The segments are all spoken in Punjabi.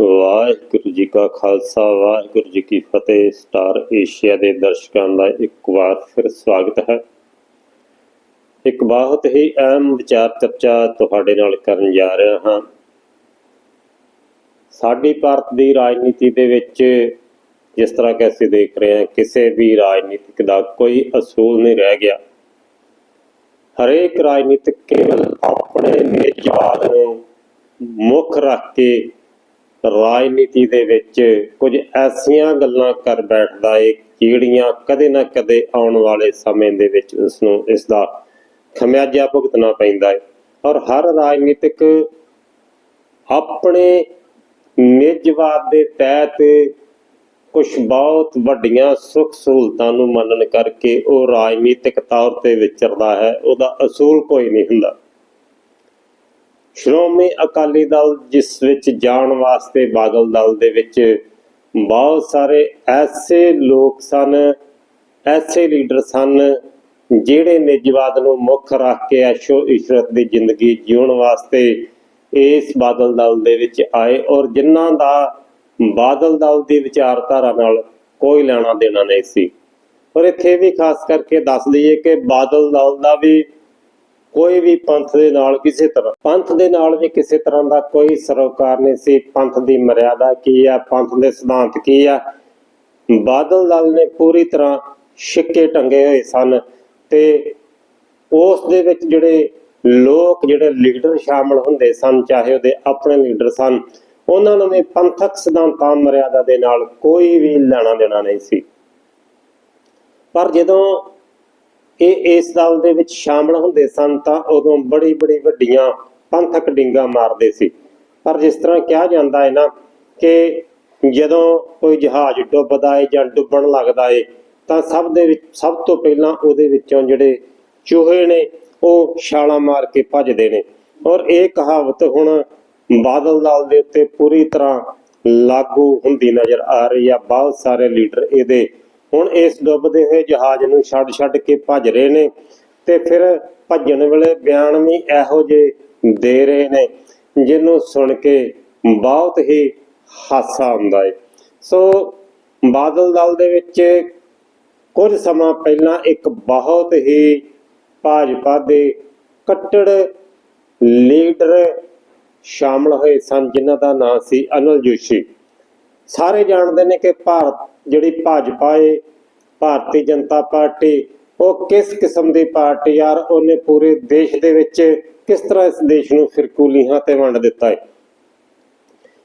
ਵਾਹਿਗੁਰੂ ਜੀ ਕਾ ਖਾਲਸਾ, ਵਾਹਿਗੁਰੂ ਜੀ ਕੀ ਫਤਿਹ। ਸਟਾਰ ਏਸ਼ੀਆ ਦੇ ਦਰਸ਼ਕਾਂ ਦਾ ਇੱਕ ਵਾਰ ਫਿਰ ਸਵਾਗਤ ਹੈ। ਇੱਕ ਬਹੁਤ ਹੀ ਅਹਿਮ ਵਿਚਾਰ ਚਰਚਾ ਤੁਹਾਡੇ ਨਾਲ ਕਰਨ ਜਾ ਰਿਹਾ ਹਾਂ। ਸਾਡੀ ਭਾਰਤ ਦੀ ਰਾਜਨੀਤੀ ਦੇ ਵਿੱਚ ਜਿਸ ਤਰ੍ਹਾਂ ਕਿ ਅਸੀਂ ਦੇਖ ਰਹੇ ਹਾਂ, ਕਿਸੇ ਵੀ ਰਾਜਨੀਤਿਕ ਦਾ ਕੋਈ ਅਸੂਲ ਨਹੀਂ ਰਹਿ ਗਿਆ। ਹਰੇਕ ਰਾਜਨੀਤਿਕ ਕੇਵਲ ਆਪਣੇ ਨਿਜਵਾਦ ਨੂੰ ਮੁੱਖ ਰੱਖ ਕੇ ਰਾਜਨੀਤੀ ਦੇ ਵਿੱਚ ਕੁਝ ਐਸੀਆਂ ਗੱਲਾਂ ਕਰ ਬੈਠਦਾ ਏ, ਜਿਹੜੀਆਂ ਕਦੇ ਨਾ ਕਦੇ ਆਉਣ ਵਾਲੇ ਸਮੇਂ ਦੇ ਵਿੱਚ ਉਸ ਨੂੰ ਇਸ ਦਾ ਖਮਿਆਜਾ ਭੁਗਤਣਾ ਪੈਂਦਾ ਹੈ ਔਰ ਹਰ ਰਾਜਨੀਤਿਕ ਆਪਣੇ ਨਿਜਵਾਦ ਦੇ ਤਹਿਤ ਕੁਝ ਬਹੁਤ ਵੱਡੀਆਂ ਸੁੱਖ ਸਹੂਲਤਾਂ ਨੂੰ ਮੰਨਣ ਕਰਕੇ ਉਹ ਰਾਜਨੀਤਿਕ ਤੌਰ ਤੇ ਵਿਚਰਦਾ ਹੈ, ਉਹਦਾ ਅਸੂਲ ਕੋਈ ਨਹੀਂ ਹੁੰਦਾ। ਸ਼੍ਰੋਮਣੀ ਅਕਾਲੀ ਦਲ ਜਿਸ ਵਿੱਚ ਜਾਣ ਵਾਸਤੇ ਬਾਦਲ ਦਲ ਦੇ ਵਿੱਚ ਬਹੁਤ ਸਾਰੇ ਐਸੇ ਲੋਕ ਸਨ, ਐਸੇ ਲੀਡਰ ਸਨ, ਜਿਹੜੇ ਨਿਜਵਾਦ ਨੂੰ ਮੁੱਖ ਰੱਖ ਕੇ ਐਸ਼ੋ ਇਸ਼ਰਤ ਦੀ ਜ਼ਿੰਦਗੀ ਜਿਉਣ ਵਾਸਤੇ ਇਸ ਬਾਦਲ ਦਲ ਦੇ ਵਿੱਚ ਆਏ ਔਰ ਜਿਨ੍ਹਾਂ ਦਾ ਬਾਦਲ ਦਲ ਦੀ ਵਿਚਾਰਧਾਰਾ ਨਾਲ ਕੋਈ ਲੈਣਾ ਦੇਣਾ ਨਹੀਂ ਸੀ। ਔਰ ਇੱਥੇ ਵੀ ਖਾਸ ਕਰਕੇ ਦੱਸ ਦਈਏ ਕਿ ਬਾਦਲ ਦਲ ਦਾ ਵੀ ਕੋਈ ਵੀ ਪੰਥ ਦੇ ਨਾਲ ਕਿਸੇ ਤਰ੍ਹਾਂ ਪੰਥ ਦੇ ਨਾਲ ਵੀ ਕਿਸੇ ਤਰ੍ਹਾਂ ਦਾ ਕੋਈ ਸਰੋਕਾਰ ਨਹੀਂ ਸੀ। ਪੰਥ ਦੀ ਮਰਿਆਦਾ ਕੀ ਆ? ਪੰਥ ਦੇ ਸਿਧਾਂਤ ਕੀ ਆ? ਬਾਦਲ ਦਲ ਨੇ ਪੂਰੀ ਤਰ੍ਹਾਂ ਛਿੱਕੇ ਟੰਗੇ ਹੋਏ ਸਨ ਤੇ ਉਸ ਦੇ ਵਿੱਚ ਜਿਹੜੇ ਲੋਕ, ਜਿਹੜੇ ਲੀਡਰ ਸ਼ਾਮਲ ਹੁੰਦੇ ਸਨ, ਚਾਹੇ ਉਹਦੇ ਆਪਣੇ ਲੀਡਰ ਸਨ ਉਹਨਾਂ ਨੂੰ ਵੀ ਪੰਥਕ ਸਿਧਾਂਤਾਂ ਮਰਿਆਦਾ ਦੇ ਨਾਲ ਕੋਈ ਵੀ ਲੈਣਾ ਦੇਣਾ ਨਹੀਂ ਸੀ। ਪਰ ਜਦੋਂ ਇਹ ਇਸ ਦਲ ਦੇ ਵਿੱਚ ਸ਼ਾਮਲ ਹੁੰਦੇ ਸਨ ਤਾਂ ਉਦੋਂ ਬੜੀ ਬੜੀ ਵੱਡੀਆਂ ਪੰਥਕ ਡਿੰਗਾ ਮਾਰਦੇ ਸੀ। ਪਰ ਜਿਸ ਤਰ੍ਹਾਂ ਕਿਹਾ ਜਾਂਦਾ ਹੈ ਨਾ ਕਿ ਜਦੋਂ ਕੋਈ ਜਹਾਜ਼ ਡੁੱਬਦਾ ਹੈ ਜਾਂ ਡੁੱਬਣ ਲੱਗਦਾ ਹੈ ਤਾਂ ਸਭ ਦੇ ਵਿੱਚ, ਸਭ ਤੋਂ ਪਹਿਲਾਂ ਉਹਦੇ ਵਿੱਚੋਂ ਜਿਹੜੇ ਚੂਹੇ ਨੇ, ਉਹ ਛਾਲਾਂ ਮਾਰ ਕੇ ਭੱਜਦੇ ਨੇ। ਔਰ ਇਹ ਕਹਾਵਤ ਹੁਣ ਬਾਦਲ ਦਲ ਦੇ ਉੱਤੇ ਪੂਰੀ ਤਰ੍ਹਾਂ ਲਾਗੂ ਹੁੰਦੀ ਨਜ਼ਰ ਆ ਰਹੀ ਆ। ਬਹੁਤ ਸਾਰੇ ਲੀਡਰ ਇਹਦੇ ਹੁਣ ਇਸ ਡੁੱਬਦੇ ਹੋਏ ਜਹਾਜ਼ ਨੂੰ ਛੱਡ ਛੱਡ ਕੇ ਭੱਜ ਰਹੇ ਨੇ ਤੇ ਫਿਰ ਭੱਜਣ ਵੇਲੇ ਬਿਆਨ ਵੀ ਇਹੋ ਜਿਹੇ ਦੇ ਰਹੇ ਨੇ, ਜਿਹਨੂੰ ਸੁਣ ਕੇ ਬਹੁਤ ਹੀ ਹਾਸਾ ਆਉਂਦਾ ਹੈ ਸੋ ਬਾਦਲ ਦਲ ਦੇ ਵਿੱਚ ਕੁਝ ਸਮਾਂ ਪਹਿਲਾਂ ਇੱਕ ਬਹੁਤ ਹੀ ਭਾਜਪਾ ਦੇ ਕੱਟੜ ਲੀਡਰ ਸ਼ਾਮਲ ਹੋਏ ਸਨ, ਜਿਨ੍ਹਾਂ ਦਾ ਨਾਂ ਸੀ ਅਨਿਲ ਜੋਸ਼ੀ। ਸਾਰੇ ਜਾਣਦੇ ਨੇ ਕਿ ਭਾਰਤ, ਜਿਹੜੀ ਭਾਜਪਾ ਹੈ ਭਾਰਤੀ ਜਨਤਾ ਪਾਰਟੀ, ਉਹ ਕਿਸ ਕਿਸਮ ਦੀ ਪਾਰਟੀ ਯਾਰ, ਉਹਨੇ ਪੂਰੇ ਦੇਸ਼ ਦੇ ਵਿੱਚ ਕਿਸ ਤਰ੍ਹਾਂ ਇਸ ਦੇਸ਼ ਨੂੰ ਫਿਰਕੂ ਤੇ ਵੰਡ ਦਿੱਤਾ ਹੈ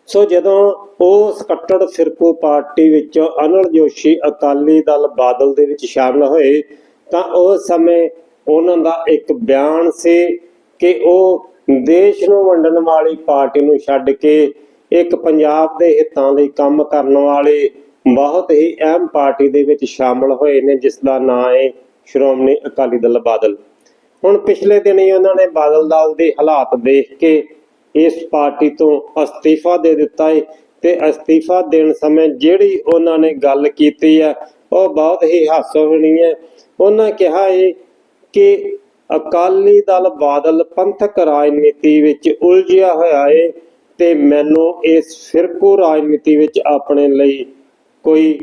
ਸੋ ਜਦੋਂ ਉਸ ਕੱਟੜ ਫਿਰਕੂ ਪਾਰਟੀ ਵਿੱਚ ਅਨਿਲ ਜੋਸ਼ੀ ਅਕਾਲੀ ਦਲ ਬਾਦਲ ਦੇ ਵਿੱਚ ਸ਼ਾਮਲ ਹੋਏ, ਤਾਂ ਉਸ ਸਮੇਂ ਉਹਨਾਂ ਦਾ ਇੱਕ ਬਿਆਨ ਸੀ ਕਿ ਉਹ ਦੇਸ਼ ਨੂੰ ਵੰਡਣ ਵਾਲੀ ਪਾਰਟੀ ਨੂੰ ਛੱਡ ਕੇ ਇੱਕ ਪੰਜਾਬ ਦੇ ਹਿੱਤਾਂ ਲਈ ਕੰਮ ਕਰਨ ਵਾਲੇ ਬਹੁਤ ਹੀ ਅਹਿਮ ਪਾਰਟੀ ਦੇ ਵਿੱਚ ਸ਼ਾਮਲ ਹੋਏ ਨੇ, ਜਿਸ ਦਾ ਨਾਮ ਹੈ ਸ਼੍ਰੋਮਣੀ ਅਕਾਲੀ ਦਲ ਬਾਦਲ। ਹੁਣ ਪਿਛਲੇ ਦਿਨ ਹੀ ਉਹਨਾਂ ਨੇ ਬਾਦਲ ਦਲ ਦੇ ਹਾਲਾਤ ਦੇਖ ਕੇ ਇਸ ਪਾਰਟੀ ਤੋਂ ਅਸਤੀਫਾ ਦੇ ਦਿੱਤਾ ਹੈ ਤੇ ਅਸਤੀਫਾ ਦੇਣ ਸਮੇਂ ਜਿਹੜੀ ਉਹਨਾਂ ਨੇ ਗੱਲ ਕੀਤੀ ਹੈ, ਉਹ ਬਹੁਤ ਹੀ ਹਾਸੋਹੀਣੀ ਹੈ। ਉਹਨਾਂ ਕਿਹਾ ਹੈ ਕਿ ਅਕਾਲੀ ਦਲ ਬਾਦਲ ਪੰਥਕ ਰਾਜਨੀਤੀ ਵਿੱਚ ਉਲਝਿਆ ਹੋਇਆ ਹੈ ਤੇ ਮੈਨੂੰ ਇਸ ਫਿਰਕੂ ਰਾਜਨੀਤੀ ਵਿੱਚ ਆਪਣੇ ਲਈ ਕੋਈ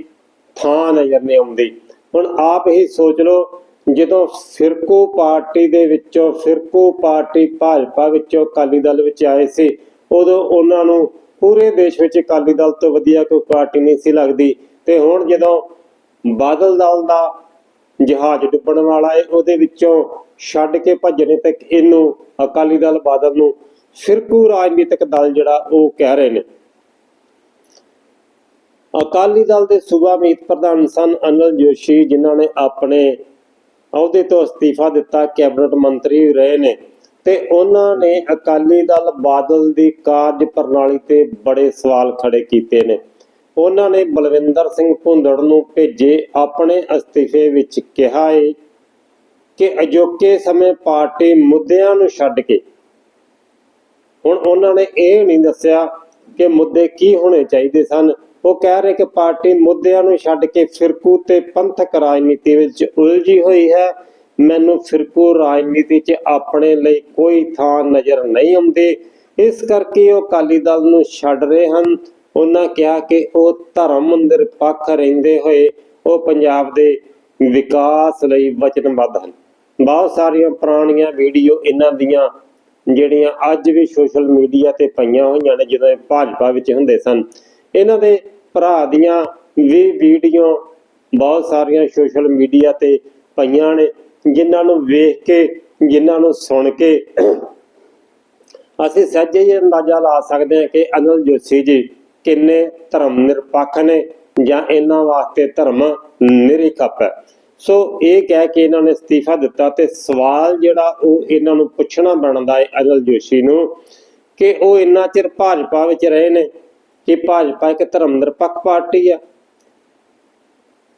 ਥਾਂ ਨਜ਼ਰ ਨਹੀਂ ਆਉਂਦੀ। ਹੁਣ ਆਪ ਹੀ ਸੋਚ ਲਓ, ਜਦੋਂ ਫਿਰਕੂ ਪਾਰਟੀ ਦੇ ਵਿੱਚੋਂ ਫਿਰਕੂ ਪਾਰਟੀ ਭਾਜਪਾ ਵਿੱਚੋਂ ਅਕਾਲੀ ਦਲ ਵਿੱਚ ਆਏ ਸੀ, ਉਦੋਂ ਉਹਨਾਂ ਨੂੰ ਪੂਰੇ ਦੇਸ਼ ਵਿੱਚ ਅਕਾਲੀ ਦਲ ਤੋਂ ਵਧੀਆ ਕੋਈ ਪਾਰਟੀ ਨਹੀਂ ਸੀ ਲੱਗਦੀ ਤੇ ਹੁਣ ਜਦੋਂ ਬਾਦਲ ਦਲ ਦਾ ਜਹਾਜ਼ ਡੁੱਬਣ ਵਾਲਾ ਹੈ ਉਹਦੇ ਵਿੱਚੋਂ ਛੱਡ ਕੇ ਭੱਜਣੇ ਤੱਕ ਇਹਨੂੰ ਅਕਾਲੀ ਦਲ ਬਾਦਲ ਨੂੰ ਫਿਰਕੂ ਰਾਜਨੀਤਿਕ ਦਲ ਜਿਹੜਾ ਉਹ ਕਹਿ ਰਹੇ ਨੇ। ਅਕਾਲੀ ਦਲ ਦੇ ਸੂਬਾ ਮੀਤ ਪ੍ਰਧਾਨ ਸਨ ਅਨਿਲ ਜੋਸ਼ੀ, ਜਿਨ੍ਹਾਂ ਨੇ ਆਪਣੇ ਅਹੁਦੇ ਤੋਂ ਅਸਤੀਫਾ ਦਿੱਤਾ, ਕੈਬਨਿਟ ਮੰਤਰੀ ਰਹੇ ਨੇ ਤੇ ਉਹਨਾਂ ਨੇ ਅਕਾਲੀ ਦਲ ਬਾਦਲ ਦੀ ਕਾਰਜ ਪ੍ਰਣਾਲੀ ਤੇ ਬੜੇ ਸਵਾਲ ਖੜੇ ਕੀਤੇ ਨੇ। ਉਹਨਾਂ ਨੇ ਬਲਵਿੰਦਰ ਸਿੰਘ ਭੁੰਦੜ ਨੂੰ ਭੇਜੇ, ਆਪਣੇ ਅਸਤੀਫੇ ਵਿੱਚ ਕਿਹਾ ਏ ਕਿ ਅਜੋਕੇ ਸਮੇਂ ਪਾਰਟੀ ਮੁੱਦਿਆਂ ਨੂੰ ਛੱਡ ਕੇ। ਹੁਣ ਉਹਨਾਂ ਨੇ ਇਹ ਨਹੀਂ ਦੱਸਿਆ ਕਿ ਮੁੱਦੇ ਕੀ ਹੋਣੇ ਚਾਹੀਦੇ ਸਨ। ਉਹ ਕਹਿ ਰਹੇ ਕਿ ਪਾਰਟੀ ਮੁੱਦਿਆਂ ਨੂੰ ਛੱਡ ਕੇ ਫਿਰਕੂ ਤੇ ਪੰਥਕ ਰਾਜਨੀਤੀ ਵਿੱਚ ਉਲਝੀ ਹੋਈ ਹੈ। ਮੈਨੂੰ ਫਿਰਕੂ ਰਾਜਨੀਤੀ 'ਚ ਆਪਣੇ ਲਈ ਕੋਈ ਥਾਂ ਨਜ਼ਰ ਨਹੀਂ ਆਉਂਦੀ। ਇਸ ਕਰਕੇ ਉਹ ਅਕਾਲੀ ਦਲ ਨੂੰ ਛੱਡ ਰਹੇ ਹਨ। ਉਹਨਾਂ ਕਿਹਾ ਕਿ ਉਹ ਧਰਮ ਨਿਰਪੱਖ ਰਹਿੰਦੇ ਹੋਏ ਉਹ ਪੰਜਾਬ ਦੇ ਵਿਕਾਸ ਲਈ ਵਚਨਬੱਧ ਹਨ। ਬਹੁਤ ਸਾਰੀਆਂ ਪੁਰਾਣੀਆਂ ਵੀਡੀਓ ਇਹਨਾਂ ਦੀਆਂ ਜਿਹੜੀਆਂ ਅੱਜ ਵੀ ਸੋਸ਼ਲ ਮੀਡੀਆ ਤੇ ਪਈਆਂ ਹੋਈਆਂ ਨੇ ਜਦੋਂ ਇਹ ਭਾਜਪਾ ਵਿੱਚ ਹੁੰਦੇ ਸਨ। ਇਹਨਾਂ ਦੇ ਭਰਾ ਦੀਆਂ ਵੀ ਵੀਡੀਓ ਬਹੁਤ ਸਾਰੀਆਂ ਸੋਸ਼ਲ ਮੀਡੀਆ ਤੇ ਪਈਆਂ ਨੇ, ਜਿਨ੍ਹਾਂ ਨੂੰ ਵੇਖ ਕੇ, ਜਿਨ੍ਹਾਂ ਨੂੰ ਸੁਣ ਕੇ ਅਸੀਂ ਸਹਿਜੇ ਹੀ ਅੰਦਾਜ਼ਾ ਲਾ ਸਕਦੇ ਹਾਂ ਕਿ ਅਨਿਲ ਜੋਸ਼ੀ ਜੀ ਕਿੰਨੇ ਧਰਮ ਨਿਰਪੱਖ ਨੇ ਜਾਂ ਇਹਨਾਂ ਵਾਸਤੇ ਧਰਮ ਨਿਰਖਪ ਹੈ। ਸੋ ਇਹ ਕਹਿ ਕੇ ਇਹਨਾਂ ਨੇ ਅਸਤੀਫਾ ਦਿੱਤਾ ਤੇ ਸਵਾਲ ਜਿਹੜਾ ਉਹ ਇਹਨਾਂ ਨੂੰ ਪੁੱਛਣਾ ਬਣਦਾ ਹੈ ਅਨਿਲ ਜੋਸ਼ੀ ਨੂੰ ਕਿ ਉਹ ਇੰਨਾ ਚਿਰ ਭਾਜਪਾ ਵਿੱਚ ਰਹੇ ਨੇ ਕਿ ਭਾਜਪਾ ਇੱਕ ਧਰਮ ਨਿਰਪੱਖ ਪਾਰਟੀ ਆ?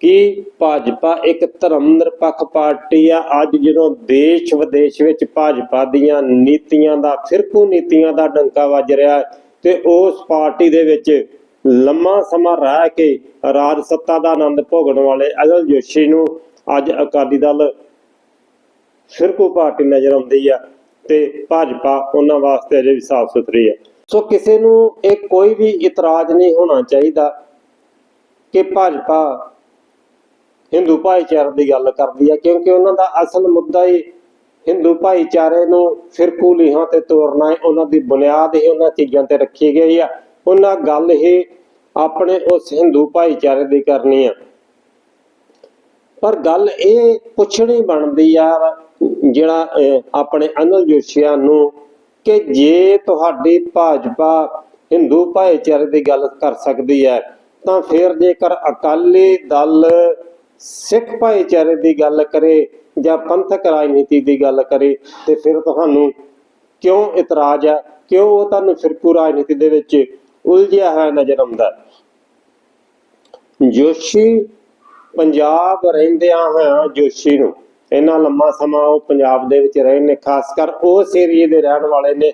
ਕਿ ਭਾਜਪਾ ਇੱਕ ਧਰਮ ਨਿਰਪੱਖ ਪਾਰਟੀ ਆ? ਅੱਜ ਜਦੋਂ ਦੇਸ਼ ਵਿਦੇਸ਼ ਵਿੱਚ ਭਾਜਪਾ ਦੀਆਂ ਨੀਤੀਆਂ ਦਾ, ਫਿਰਕੂ ਨੀਤੀਆਂ ਦਾ ਡੰਕਾ ਵੱਜ ਰਿਹਾ ਤੇ ਉਸ ਪਾਰਟੀ ਦੇ ਵਿੱਚ ਲੰਮਾ ਸਮਾਂ ਰਹਿ ਕੇ ਰਾਜ ਸੱਤਾ ਦਾ ਆਨੰਦ ਭੋਗਣ ਵਾਲੇ ਅਜਲ ਜੋਸ਼ੀ ਨੂੰ ਅੱਜ ਅਕਾਲੀ ਦਲ ਫਿਰਕੂ ਪਾਰਟੀ ਨਜ਼ਰ ਆਉਂਦੀ ਆ ਤੇ ਭਾਜਪਾ ਉਹਨਾਂ ਵਾਸਤੇ ਅਜੇ ਵੀ ਸਾਫ਼ ਸੁਥਰੀ ਆ। ਸੋ ਕਿਸੇ ਨੂੰ ਇਹ ਕੋਈ ਵੀ ਇਤਰਾਜ਼ ਨਹੀਂ ਹੋਣਾ ਚਾਹੀਦਾ ਕਿ ਭਾਜਪਾ ਹਿੰਦੂ ਭਾਈਚਾਰੇ ਦੀ ਗੱਲ ਕਰਦੀ ਹੈ ਕਿਉਂਕਿ ਉਹਨਾਂ ਦਾ ਅਸਲ ਮੁੱਦਾ ਹੀ ਹਿੰਦੂ ਭਾਈਚਾਰੇ ਨੂੰ ਫਿਰਕੂ ਲੀਹਾਂ ਤੇ ਤੋਰਨਾ ਹੈ, ਉਹਨਾਂ ਦੀ ਬੁਨਿਆਦ ਹੀ ਉਹਨਾਂ ਚੀਜ਼ਾਂ ਤੇ ਰੱਖੀ ਗਈ ਆ। ਉਹਨਾਂ ਗੱਲ ਹੀ ਆਪਣੇ ਉਸ ਹਿੰਦੂ ਭਾਈਚਾਰੇ ਦੀ ਕਰਨੀ ਆ। ਪਰ ਗੱਲ ਇਹ ਪੁੱਛਣੀ ਬਣਦੀ ਆ ਜਿਹੜਾ ਆਪਣੇ ਅਨਿਲ ਜੋਸ਼ੀਆ ਨੂੰ ਕਿ ਜੇ ਤੁਹਾਡੀ ਭਾਜਪਾ ਹਿੰਦੂ ਭਾਈਚਾਰੇ ਦੀ ਗੱਲ ਕਰ ਸਕਦੀ ਹੈ, ਤਾਂ ਫਿਰ ਜੇਕਰ ਅਕਾਲੀ ਦਲ ਸਿੱਖ ਭਾਈਚਾਰੇ ਦੀ ਗੱਲ ਕਰੇ ਜਾਂ ਪੰਥਕ ਰਾਜਨੀਤੀ ਦੀ ਗੱਲ ਕਰੇ, ਤੇ ਫਿਰ ਤੁਹਾਨੂੰ ਕਿਉਂ ਇਤਰਾਜ਼ ਹੈ ਕਿਉਂ ਉਹ ਤੁਹਾਨੂੰ ਫਿਰਕੂ ਰਾਜਨੀਤੀ ਦੇ ਵਿੱਚ ਉਲਝਿਆ ਹੋਇਆ ਨਜ਼ਰ ਆਉਂਦਾ? ਜੋਸ਼ੀ ਪੰਜਾਬ ਰਹਿੰਦਿਆਂ ਹੋਇਆਂ ਜੋਸ਼ੀ ਨੂੰ। ਇੰਨਾ ਲੰਮਾ ਸਮਾਂ ਉਹ ਪੰਜਾਬ ਦੇ ਵਿੱਚ ਰਹੇ ਨੇ, ਖਾਸ ਕਰ ਉਸ ਏਰੀਏ ਦੇ ਰਹਿਣ ਵਾਲੇ ਨੇ,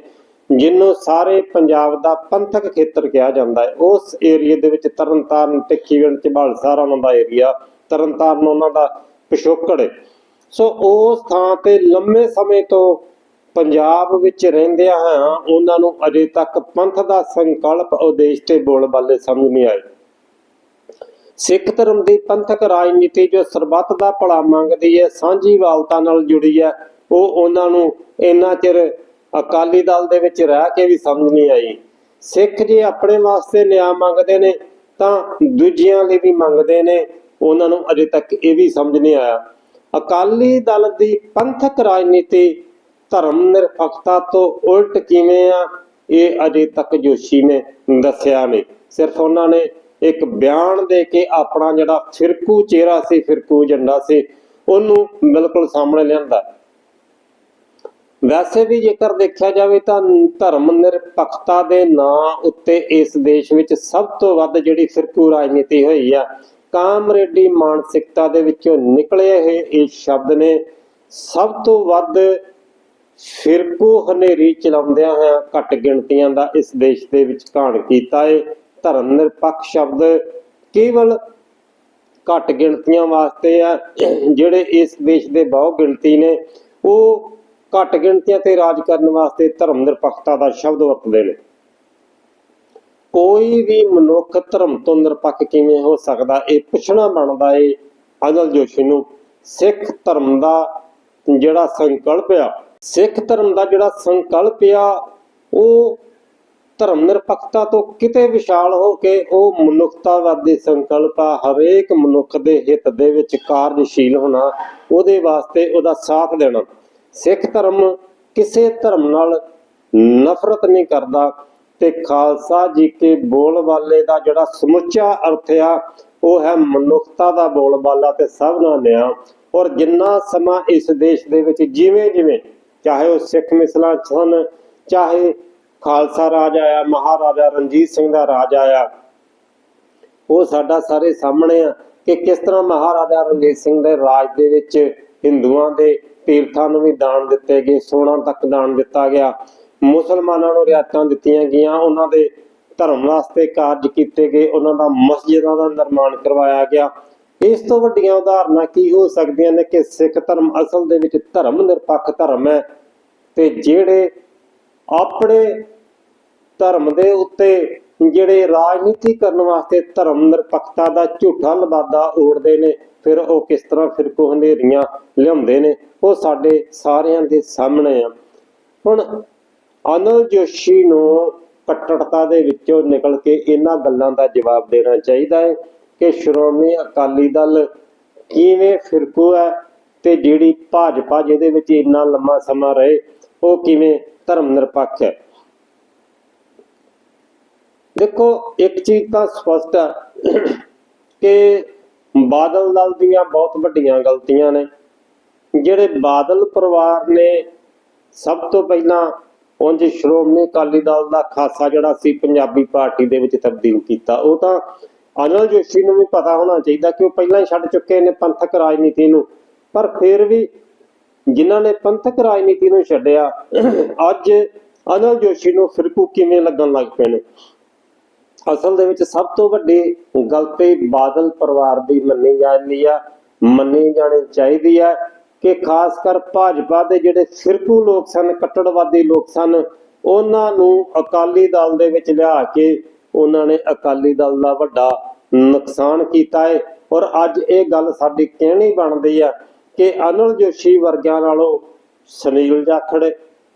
ਜਿਹਨੂੰ ਸਾਰੇ ਪੰਜਾਬ ਦਾ ਪੰਥਕ ਖੇਤਰ ਕਿਹਾ ਜਾਂਦਾ ਹੈ। ਉਸ ਏਰੀਏ ਦੇ ਵਿੱਚ ਤਰਨਤਾਰਨ, ਟਿੱਕੀਵਿੰਡ, ਝਬਾਲ ਸਾਰਾ ਉਹਨਾਂ ਦਾ ਏਰੀਆ ਤਰਨਤਾਰਨ ਉਹਨਾਂ ਦਾ ਪਿਛੋਕੜ ਹੈ। ਸੋ ਉਸ ਥਾਂ ਤੇ ਲੰਮੇ ਸਮੇਂ ਤੋਂ ਪੰਜਾਬ ਵਿੱਚ ਰਹਿੰਦਿਆਂ ਹੋਇਆਂ ਉਹਨਾਂ ਨੂੰ ਅਜੇ ਤੱਕ ਪੰਥ ਦਾ ਸੰਕਲਪ ਉਦੇਸ਼ ਤੇ ਬੋਲ ਬਾਲੇ ਸਮਝ ਨਹੀਂ ਆਏ। ਸਿੱਖ ਧਰਮ ਦੀ ਪੰਥਕ ਰਾਜਨੀਤੀ ਜੋ ਸਰਬੱਤ ਦਾ ਭਲਾ ਮੰਗਦੀ ਹੈ ਸਾਂਝੀਵਾਲਤਾ ਨਾਲ ਜੁੜੀ ਹੈ, ਉਹ ਉਹਨਾਂ ਨੂੰ ਇੰਨਾ ਚਿਰ ਅਕਾਲੀ ਦਲ ਦੇ ਵਿੱਚ ਰਹਿ ਕੇ ਵੀ ਸਮਝ ਨਹੀਂ ਆਈ। ਸਿੱਖ ਜੇ ਆਪਣੇ ਵਾਸਤੇ ਨਿਆਂ ਮੰਗਦੇ ਨੇ, ਤਾਂ ਦੂਜਿਆਂ ਲਈ ਵੀ ਮੰਗਦੇ ਨੇ, ਉਹਨਾਂ ਨੂੰ ਅਜੇ ਤੱਕ ਇਹ ਵੀ ਸਮਝ ਨਹੀਂ ਆਇਆ। ਅਕਾਲੀ ਦਲ ਦੀ ਪੰਥਕ ਰਾਜਨੀਤੀ ਧਰਮ ਨਿਰਪੱਖਤਾ ਤੋਂ ਉਲਟ ਕਿਵੇਂ ਆ, ਇਹ ਅਜੇ ਤੱਕ ਜੋਸ਼ੀ ਨੇ ਦੱਸਿਆ ਨਹੀਂ। ਸਿਰਫ ਉਹਨਾਂ ਨੇ ਇੱਕ ਬਿਆਨ ਦੇ ਕੇ ਆਪਣਾ ਜਿਹੜਾ ਫਿਰਕੂ ਚਿਹਰਾ ਸੀ, ਫਿਰਕੂ ਝੰਡਾ ਸੀ, ਉਹਨੂੰ ਬਿਲਕੁਲ ਸਾਹਮਣੇ ਲਿਆਂਦਾ। ਵੈਸੇ ਵੀ ਜੇਕਰ ਦੇਖਿਆ ਜਾਵੇ ਤਾਂ ਧਰਮ ਨਿਰਪੱਖਤਾ ਦੇ ਨਾਂ ਉੱਤੇ ਇਸ ਦੇਸ਼ ਵਿੱਚ ਸਭ ਤੋਂ ਵੱਧ ਜਿਹੜੀ ਫਿਰਕੂ ਰਾਜਨੀਤੀ ਹੋਈ ਆ, ਕਾਮਰੇਡੀ ਮਾਨਸਿਕਤਾ ਦੇ ਵਿੱਚੋਂ ਨਿਕਲੇ ਹੋਏ ਇਹ ਸ਼ਬਦ ਨੇ ਸਭ ਤੋਂ ਵੱਧ ਫਿਰਕੂ ਹਨੇਰੀ ਚਲਾਉਂਦਿਆਂ ਹੋਇਆ ਘੱਟ ਗਿਣਤੀਆਂ ਦਾ ਇਸ ਦੇਸ਼ ਦੇ ਵਿੱਚ ਘਾਣ ਕੀਤਾ ਏ। ਧਰਮ ਨਿਰਪੱਖ ਸ਼ਬਦ ਕੇਵਲ ਘੱਟ ਗਿਣਤੀਆਂ ਵਾਸਤੇ ਆ, ਜਿਹੜੇ ਇਸ ਦੇਸ਼ ਦੇ ਬਹੁ ਗਿਣਤੀ ਨੇ, ਉਹ ਘੱਟ ਗਿਣਤੀਆਂ ਤੇ ਰਾਜ ਕਰਨ ਵਾਸਤੇ ਧਰਮ ਨਿਰਪੱਖਤਾ ਦਾ ਸ਼ਬਦ ਵਰਤਦੇ ਨੇ। ਕੋਈ ਵੀ ਮਨੁੱਖ ਧਰਮ ਤੋਂ ਨਿਰਪੱਖ ਕਿਵੇਂ ਹੋ ਸਕਦਾ, ਇਹ ਪੁੱਛਣਾ ਬਣਦਾ ਏ ਅਨਲ ਜੋਸ਼ੀ ਨੂੰ। ਸਿੱਖ ਧਰਮ ਦਾ ਜਿਹੜਾ ਸੰਕਲਪ ਆ, ਸਿੱਖ ਧਰਮ ਦਾ ਜਿਹੜਾ ਸੰਕਲਪ ਆ, ਉਹ ਧਰਮ ਨਿਰਪੱਖਤਾ ਤੋਂ ਕਿਤੇ ਵਿਸ਼ਾਲ ਹੋ ਕੇ ਉਹ ਮਨੁੱਖਤਾਵਾਦੀ ਸੰਕਲਪ ਆ, ਹਰੇਕ ਮਨੁੱਖ ਦੇ ਹਿੱਤ ਦੇ ਵਿੱਚ ਕਾਰਜਸ਼ੀਲ ਹੋਣਾ, ਉਹਦੇ ਵਾਸਤੇ ਉਹਦਾ ਸਾਥ ਦੇਣਾ। ਸਿੱਖ ਧਰਮ ਕਿਸੇ ਧਰਮ ਨਾਲ ਨਫ਼ਰਤ ਨਹੀਂ ਕਰਦਾ ਤੇ ਖਾਲਸਾ ਜੀ ਕੇ ਬੋਲ ਵਾਲੇ ਦਾ ਜਿਹੜਾ ਸਮੁੱਚਾ ਅਰਥ ਆ, ਉਹ ਹੈ ਮਨੁੱਖਤਾ ਦਾ ਬੋਲਬਾਲਾ ਤੇ ਸਭਨਾ ਨਿਆਂ। ਔਰ ਜਿੰਨਾ ਸਮਾਂ ਇਸ ਦੇਸ਼ ਦੇ ਵਿੱਚ ਜਿਵੇਂ ਜਿਵੇਂ ਚਾਹੇ ਉਹ ਸਿੱਖ ਮਿਸਲਾਂ ਸਨ, ਚਾਹੇ ਖਾਲਸਾ ਰਾਜ ਆਇਆ, ਮਹਾਰਾਜਾ ਰਣਜੀਤ ਸਿੰਘ ਦਾ ਰਾਜ ਆਇਆ। ਉਹ ਸਾਡਾ ਸਾਰੇ ਸਾਹਮਣੇ ਆ ਕਿ ਕਿਸ ਤਰ੍ਹਾਂ ਮਹਾਰਾਜਾ ਰਣਜੀਤ ਸਿੰਘ ਦੇ ਰਾਜ ਦੇ ਵਿੱਚ ਹਿੰਦੂਆਂ ਦੇ ਤੀਰਥਾਂ ਨੂੰ ਵੀ ਦਾਨ ਦਿੱਤੇ ਗਏ ਸੋਨਾ ਤੱਕ ਦਾਨ ਦਿੱਤਾ ਗਿਆ। ਮੁਸਲਮਾਨਾਂ ਨੂੰ ਰਿਆਇਤਾਂ ਦਿੱਤੀਆਂ ਗਈਆਂ, ਉਹਨਾਂ ਦੇ ਧਰਮ ਵਾਸਤੇ ਕਾਰਜ ਕੀਤੇ ਗਏ, ਉਹਨਾਂ ਦਾ ਮਸਜਿਦਾਂ ਦਾ ਨਿਰਮਾਣ ਕਰਵਾਇਆ ਗਿਆ। ਇਸ ਤੋਂ ਵੱਡੀਆਂ ਉਦਾਹਰਨਾਂ ਕੀ ਹੋ ਸਕਦੀਆਂ ਨੇ ਕਿ ਸਿੱਖ ਧਰਮ ਅਸਲ ਦੇ ਵਿੱਚ ਧਰਮ ਨਿਰਪੱਖ ਧਰਮ ਹੈ ਤੇ ਜਿਹੜੇ ਆਪਣੇ ਧਰਮ ਦੇ ਉੱਤੇ ਜਿਹੜੇ ਰਾਜਨੀਤੀ ਕਰਨ ਵਾਸਤੇ ਧਰਮ ਨਿਰਪੱਖਤਾ ਦਾ ਝੂਠਾ ਲਬਾਦਾ ਓੜਦੇ ਨੇ, ਫਿਰ ਉਹ ਕਿਸ ਤਰ੍ਹਾਂ ਫਿਰਕੂ ਹਨੇਰੀਆਂ ਲਿਆਉਂਦੇ ਨੇ, ਉਹ ਸਾਡੇ ਸਾਰਿਆਂ ਦੇ ਸਾਹਮਣੇ ਆ। ਹੁਣ ਅਨਲ ਜੋਸ਼ੀ ਨੂੰ ਕੱਟੜਤਾ ਦੇ ਵਿੱਚੋਂ ਨਿਕਲ ਕੇ ਇਹਨਾਂ ਗੱਲਾਂ ਦਾ ਜਵਾਬ ਦੇਣਾ ਚਾਹੀਦਾ ਹੈ ਕਿ ਸ਼੍ਰੋਮਣੀ ਅਕਾਲੀ ਦਲ ਕਿਵੇਂ ਫਿਰਕੂ ਹੈ ਤੇ ਜਿਹੜੀ ਭਾਜਪਾ ਜਿਹਦੇ ਵਿੱਚ ਇੰਨਾ ਲੰਮਾ ਸਮਾਂ ਰਹੇ, ਉਹ ਕਿਵੇਂ ਧਰਮ ਨਿਰਪੱਖ ਹੈ। ਦੇਖੋ, ਇੱਕ ਚੀਜ਼ ਤਾਂ ਸਪਸ਼ਟ ਹੈ ਕਿ ਬਾਦਲ ਦਲ ਦੀਆਂ ਬਹੁਤ ਵੱਡੀਆਂ ਗਲਤੀਆਂ ਨੇ। ਜਿਹੜੇ ਬਾਦਲ ਪਰਿਵਾਰ ਨੇ, ਸਭ ਤੋਂ ਪਹਿਲਾਂ ਉਂਝ ਸ਼੍ਰੋਮਣੀ ਅਕਾਲੀ ਦਲ ਦਾ ਖਾਸਾ ਜਿਹੜਾ ਸੀ ਪੰਜਾਬੀ ਪਾਰਟੀ ਦੇ ਵਿੱਚ ਤਬਦੀਲ ਕੀਤਾ। ਉਹ ਤਾਂ ਅਨਲ ਜੋਸ਼ੀ ਨੂੰ ਵੀ ਪਤਾ ਹੋਣਾ ਚਾਹੀਦਾ ਕਿ ਉਹ ਪਹਿਲਾਂ ਹੀ ਛੱਡ ਚੁੱਕੇ ਨੇ ਪੰਥਕ ਰਾਜਨੀਤੀ ਨੂੰ। ਪਰ ਫਿਰ ਵੀ ਜਿਨ੍ਹਾਂ ਨੇ ਪੰਥਕ ਰਾਜਨੀਤੀ ਨੂੰ ਛੱਡਿਆ, ਅੱਜ ਅਨਲ ਜੋਸ਼ੀ ਨੂੰ ਫਿਰਕੂ ਕਿਵੇਂ ਲੱਗਣ ਲੱਗ ਪਏ ਨੇ? ਅਸਲ ਦੇ ਵਿੱਚ ਸਭ ਤੋਂ ਵੱਡੀ ਗਲਤੀ ਬਾਦਲ ਪਰਿਵਾਰ ਦੀ ਮੰਨੀ ਜਾਂਦੀ ਆ, ਮੰਨੀ ਜਾਣੀ ਚਾਹੀਦੀ ਹੈ ਕਿ ਖਾਸ ਕਰ ਭਾਜਪਾ ਦੇ ਜਿਹੜੇ ਫਿਰਕੂ ਲੋਕ ਸਨ, ਕੱਟੜਵਾਦੀ ਲੋਕ ਸਨ, ਉਹਨਾਂ ਨੂੰ ਅਕਾਲੀ ਦਲ ਦੇ ਵਿੱਚ ਲਿਆ ਕੇ ਉਹਨਾਂ ਨੇ ਅਕਾਲੀ ਦਲ ਦਾ ਵੱਡਾ ਨੁਕਸਾਨ ਕੀਤਾ ਹੈ ਔਰ ਅੱਜ ਇਹ ਗੱਲ ਸਾਡੀ ਕਹਿਣੀ ਬਣਦੀ ਆ ਕਿ ਅਨਲ ਜੋਸ਼ੀ ਵਰਗਿਆਂ ਨਾਲੋਂ ਸੁਨੀਲ ਜਾਖੜ,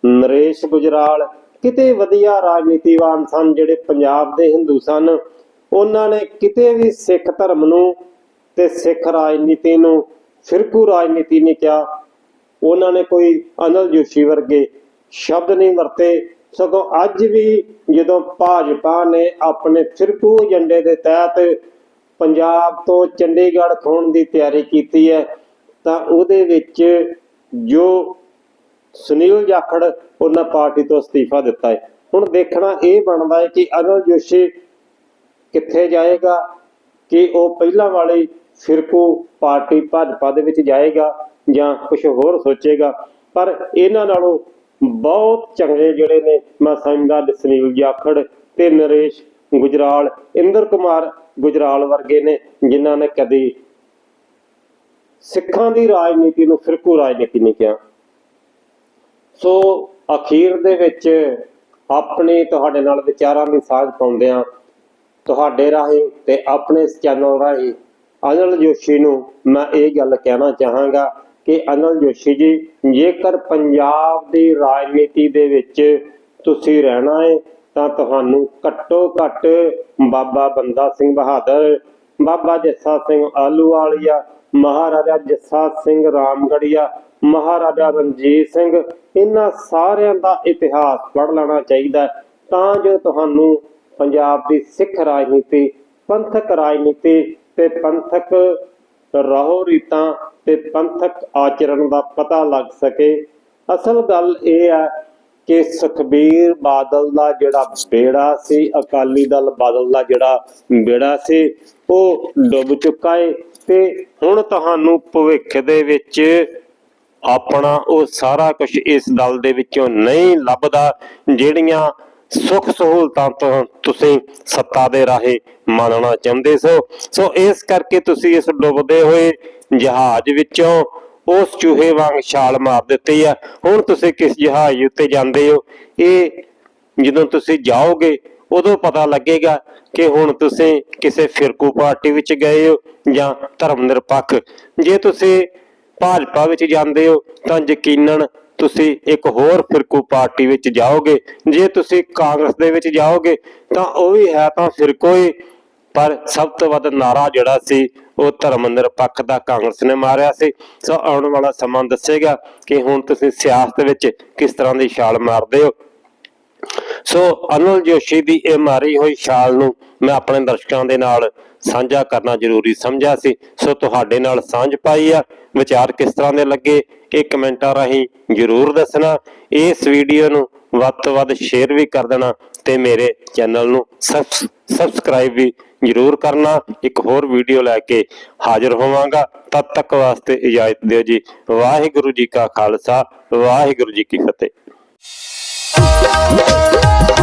ਨਰੇਸ਼ ਗੁਜਰਾਲ ਕਿਤੇ ਵਧੀਆ ਰਾਜਨੀਤੀਵਾਨ ਸਨ ਜਿਹੜੇ ਪੰਜਾਬ ਦੇ ਹਿੰਦੂ ਸਨ। ਉਹਨਾਂ ਨੇ ਕਿਤੇ ਵੀ ਸਿੱਖ ਧਰਮ ਨੂੰ ਤੇ ਸਿੱਖ ਰਾਜਨੀਤੀ ਨੂੰ ਫਿਰਕੂ ਰਾਜਨੀਤੀ ਨਹੀਂ ਕਿਹਾ। ਉਹਨਾਂ ਨੇ ਕੋਈ ਅਨਲ ਜੋਸ਼ੀ ਵਰਗੇ ਸ਼ਬਦ ਨਹੀਂ ਵਰਤੇ। ਸਗੋਂ ਅੱਜ ਵੀ ਜਦੋਂ ਭਾਜਪਾ ਨੇ ਆਪਣੇ ਫਿਰਕੂ ਏਜੰਡੇ ਦੇ ਤਹਿਤ ਪੰਜਾਬ ਤੋਂ ਚੰਡੀਗੜ੍ਹ ਖੋਣ ਦੀ ਤਿਆਰੀ ਕੀਤੀ ਹੈ ਤਾਂ ਉਹਦੇ ਵਿੱਚ ਜੋ ਸੁਨੀਲ ਜਾਖੜ ਉਹਨਾਂ ਪਾਰਟੀ ਤੋਂ ਅਸਤੀਫਾ ਦਿੱਤਾ ਹੈ। ਹੁਣ ਦੇਖਣਾ ਇਹ ਬਣਦਾ ਹੈ ਕਿ ਅਨਲ ਜੋਸ਼ੀ ਕਿੱਥੇ ਜਾਏਗਾ ਕਿ ਉਹ ਪਹਿਲਾਂ ਵਾਲੀ ਫਿਰਕੂ ਪਾਰਟੀ ਭਾਜਪਾ ਦੇ ਵਿੱਚ ਜਾਏਗਾ ਜਾਂ ਕੁਝ ਹੋਰ ਸੋਚੇਗਾ। ਪਰ ਇਹਨਾਂ ਨਾਲੋਂ ਬਹੁਤ ਚੰਗੇ ਜਿਹੜੇ ਨੇ ਮੈਂ ਸਮਝਦਾ ਸੁਨੀਲ ਜਾਖੜ ਤੇ ਨਰੇਸ਼ ਗੁਜਰਾਲ, ਇੰਦਰ ਕੁਮਾਰ ਗੁਜਰਾਲ ਵਰਗੇ ਨੇ ਜਿਨ੍ਹਾਂ ਨੇ ਕਦੀ ਸਿੱਖਾਂ ਦੀ ਰਾਜਨੀਤੀ ਨੂੰ ਫਿਰਕੂ ਰਾਜਨੀਤੀ ਨਹੀਂ ਕਿਹਾ। ਸੋ ਅਖੀਰ ਦੇ ਵਿੱਚ ਆਪਣੇ ਤੁਹਾਡੇ ਨਾਲ ਵਿਚਾਰਾਂ ਦੀ ਸਾਂਝ ਪਾਉਂਦੇ ਆ ਤੁਹਾਡੇ ਰਾਹੀਂ ਤੇ ਆਪਣੇ ਚੈਨਲ ਰਾਹੀਂ ਅਨਲ ਜੋਸ਼ੀ ਨੂੰ ਮੈਂ ਇਹ ਗੱਲ ਕਹਿਣਾ ਚਾਹਾਂਗਾ ਕਿ ਅਨਲ ਜੋਸ਼ੀ ਜੀ, ਜੇਕਰ ਪੰਜਾਬ ਦੀ ਰਾਜਨੀਤੀ ਦੇ ਵਿੱਚ ਤੁਸੀਂ ਰਹਿਣਾ ਹੈ ਤਾਂ ਤੁਹਾਨੂੰ ਘੱਟੋ ਘੱਟ ਬਾਬਾ ਬੰਦਾ ਸਿੰਘ ਬਹਾਦਰ, ਬਾਬਾ ਜੱਸਾ ਸਿੰਘ ਆਲੂਵਾਲੀਆ ਮਹਾਰਾਜਾ ਜੱਸਾ ਸਿੰਘ ਰਾਮਗੜੀਆ ਮਹਾਰਾਜਾ ਰਣਜੀਤ ਸਿੰਘ ਇਹਨਾਂ ਸਾਰਿਆਂ ਦਾ ਇਤਿਹਾਸ ਪੜ੍ਹ ਲੈਣਾ ਚਾਹੀਦਾ ਹੈ, ਤਾਂ ਜੋ ਤੁਹਾਨੂੰ ਪੰਜਾਬ ਦੀ ਸਿੱਖ ਰਾਜਨੀਤੀ ਪੰਥਕ ਰਾਜਨੀਤੀ ਤੇ ਪੰਥਕ ਰਹੋ ਰੀਤਾਂ ਤੇ ਪੰਥਕ ਆਚਰਣ ਦਾ ਪਤਾ ਲੱਗ ਸਕੇ। ਅਸਲ ਗੱਲ ਇਹ ਹੈ ਕਿ ਸੁਖਬੀਰ ਬਾਦਲ ਦਾ ਜਿਹੜਾ ਬੇੜਾ ਸੀ ਅਕਾਲੀ ਦਲ ਬਾਦਲ ਦਾ ਜਿਹੜਾ ਬੇੜਾ ਸੀ ਉਹ ਡੁੱਬ ਚੁੱਕਾ ਹੈ ਤੇ ਹੁਣ ਤੁਹਾਨੂੰ ਭਵਿੱਖ ਦੇ ਵਿੱਚ ਆਪਣਾ ਉਹ ਸਾਰਾ ਕੁਝ ਇਸ ਦਲ ਦੇ ਵਿੱਚੋਂ ਨਹੀਂ ਲੱਭਦਾ, ਜਿਹੜੀਆਂ ਸੁੱਖ ਸਹੂਲਤਾਂ ਤੋਂ ਤੁਸੀਂ ਸੱਤਾ ਦੇ ਰਾਹੇ ਮੰਨਣਾ ਚਾਹੁੰਦੇ ਸੋ ਸੋ ਇਸ ਕਰਕੇ ਤੁਸੀਂ ਇਸ ਡੁੱਬਦੇ ਹੋਏ ਜਹਾਜ਼ ਵਿੱਚੋਂ ਉਸ ਚੂਹੇ ਵਾਂਗ ਛਾਲ ਮਾਰ ਦਿੱਤੀ ਆ। ਹੁਣ ਤੁਸੀਂ ਕਿਸ ਜਹਾਜ਼ ਉੱਤੇ ਜਾਂਦੇ ਹੋ? ਇਹ ਜਦੋਂ ਤੁਸੀਂ ਜਾਓਗੇ ਉਦੋਂ ਪਤਾ ਲੱਗੇਗਾ ਕਿ ਹੁਣ ਤੁਸੀਂ ਕਿਸੇ ਫਿਰਕੂ ਪਾਰਟੀ ਵਿੱਚ ਗਏ ਹੋ ਜਾਂ ਧਰਮ ਨਿਰਪੱਖ ਜੇ ਤੁਸੀਂ ਭਾਜਪਾ ਵਿੱਚ ਜਾਂਦੇ ਹੋ, ਤਾਂ ਯਕੀਨਨ ਤੁਸੀਂ ਇੱਕ ਹੋਰ ਫਿਰਕੂ ਪਾਰਟੀ ਵਿੱਚ ਜਾਓਗੇ। ਜੇ ਤੁਸੀਂ ਕਾਂਗਰਸ ਦੇ ਵਿੱਚ ਜਾਓਗੇ, ਤਾਂ ਉਹ ਵੀ ਹੈ ਤਾਂ ਫਿਰਕੋ ਹੀ। ਪਰ ਸਭ ਤੋਂ ਵੱਧ ਨਾਰਾ ਜਿਹੜਾ ਸੀ, ਉਹ ਧਰਮ ਨਿਰਪੱਖ ਦਾ ਕਾਂਗਰਸ ਨੇ ਮਾਰਿਆ ਸੀ। ਸੋ ਆਉਣ ਵਾਲਾ ਸਮਾਂ ਦੱਸੇਗਾ ਕਿ ਹੁਣ ਤੁਸੀਂ ਸਿਆਸਤ ਵਿੱਚ ਕਿਸ ਤਰ੍ਹਾਂ ਦੀ ਛਾਲ ਮਾਰਦੇ ਹੋ। ਸੋ ਅਨਲ ਜੋਸ਼ੀ ਦੀ ਇਹ ਮਾਰੀ ਹੋਈ ਛਾਲ ਨੂੰ ਮੈਂ ਆਪਣੇ ਦਰਸ਼ਕਾਂ ਦੇ ਨਾਲ ਸਾਂਝਾ ਕਰਨਾ ਜ਼ਰੂਰੀ ਸਮਝਿਆ ਸੀ। ਸੋ ਤੁਹਾਡੇ ਨਾਲ ਸਾਂਝ ਪਾਈ ਆ। ਵਿਚਾਰ ਕਿਸ ਤਰ੍ਹਾਂ ਦੇ ਲੱਗੇ, ਇਹ ਕਮੈਂਟਾਂ ਰਾਹੀਂ ਜ਼ਰੂਰ ਦੱਸਣਾ। ਇਸ ਵੀਡੀਓ ਨੂੰ ਵੱਧ ਤੋਂ ਵੱਧ ਸ਼ੇਅਰ ਵੀ ਕਰ ਦੇਣਾ ਤੇ ਮੇਰੇ ਚੈਨਲ ਨੂੰ ਸਬਸਕ੍ਰਾਈਬ ਵੀ ਜ਼ਰੂਰ ਕਰਨਾ। ਇੱਕ ਹੋਰ ਵੀਡੀਓ ਲੈ ਕੇ ਹਾਜ਼ਰ ਹੋਵਾਂਗਾ। ਤਦ ਤੱਕ ਵਾਸਤੇ ਇਜਾਜ਼ਤ ਦਿਓ ਜੀ। ਵਾਹਿਗੁਰੂ ਜੀ ਕਾ ਖਾਲਸਾ, ਵਾਹਿਗੁਰੂ ਜੀ ਕੀ ਫਤਿਹ। oh, oh, oh, oh.